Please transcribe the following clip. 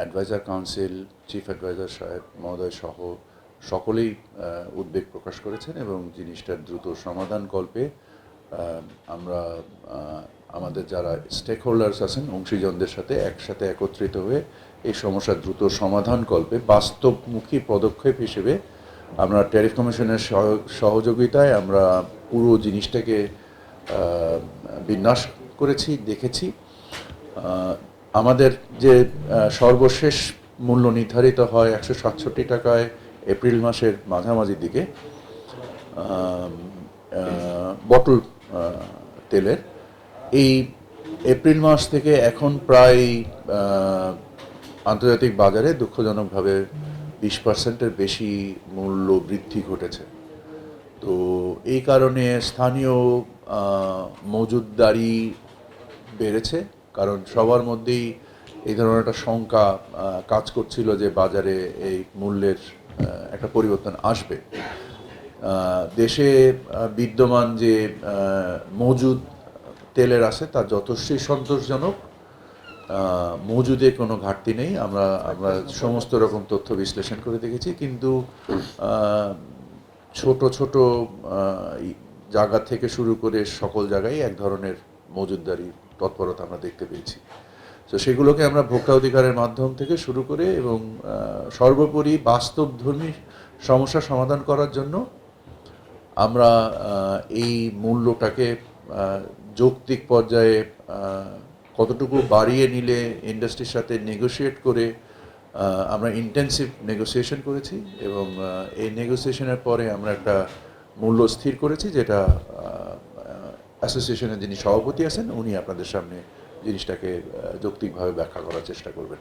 Adviser council chief adviser সাহেব মহোদয় সহ সকলেই উদ্বেগ প্রকাশ করেছেন এবং জিনিসটার দ্রুত সমাধান কল্পে আমরা আমাদের যারা স্টেক হোল্ডার্স আছেন, অংশীজনদের সাথে একসাথে একত্রিত হয়ে এই সমস্যার দ্রুত সমাধান কল্পে বাস্তবমুখী পদক্ষেপ হিসেবে আমরা ট্যারিফ কমিশনের সহ- সহযোগিতায় আমরা পুরো জিনিসটাকে বিন্যাস করেছি, দেখেছি। আমাদের যে সর্বশেষ মূল্য নির্ধারিত হয় একশো সাতষট্টি টাকায় এপ্রিল মাসের মাঝামাঝি দিকে বটল তেলের। এই এপ্রিল মাস থেকে এখন প্রায় আন্তর্জাতিক বাজারে দুঃখজনকভাবে বিশ পার্সেন্টের বেশি মূল্য বৃদ্ধি ঘটেছে। তো এই কারণে স্থানীয় মজুদদারি বেড়েছে। কারণ সবার মধ্যেই এই ধরনের একটা শঙ্কা কাজ করছিল যে বাজারে এই মূল্যের একটা পরিবর্তন আসবে। দেশে বিদ্যমান যে মজুদ তেলের আছে তা যথেষ্টই সন্তোষজনক। মজুদে কোনো ঘাটতি নেই, আমরা আমরা সমস্ত রকম তথ্য বিশ্লেষণ করে দেখেছি, কিন্তু ছোট ছোট জায়গা থেকে শুরু করে সকল জায়গায় এক ধরনের মজুদদারি তৎপরতা আমরা দেখতে পেয়েছি। তো সেগুলোকে আমরা ভোক্তা অধিকারের মাধ্যম থেকে শুরু করে এবং সর্বোপরি বাস্তবধর্মী সমস্যা সমাধান করার জন্য আমরা এই মূল্যটাকে যৌক্তিক পর্যায়ে কতটুকু বাড়িয়ে নিলে ইন্ডাস্ট্রির সাথে নেগোশিয়েট করে আমরা ইন্টেন্সিভ নেগোসিয়েশন করেছি এবং এই নেগোসিয়েশনের পরে আমরা একটা মূল্য স্থির করেছি যেটা অ্যাসোসিয়েশনের যিনি সভাপতি আছেন উনি আপনাদের সামনে জিনিসটাকে যৌক্তিকভাবে ব্যাখ্যা করার চেষ্টা করবেন।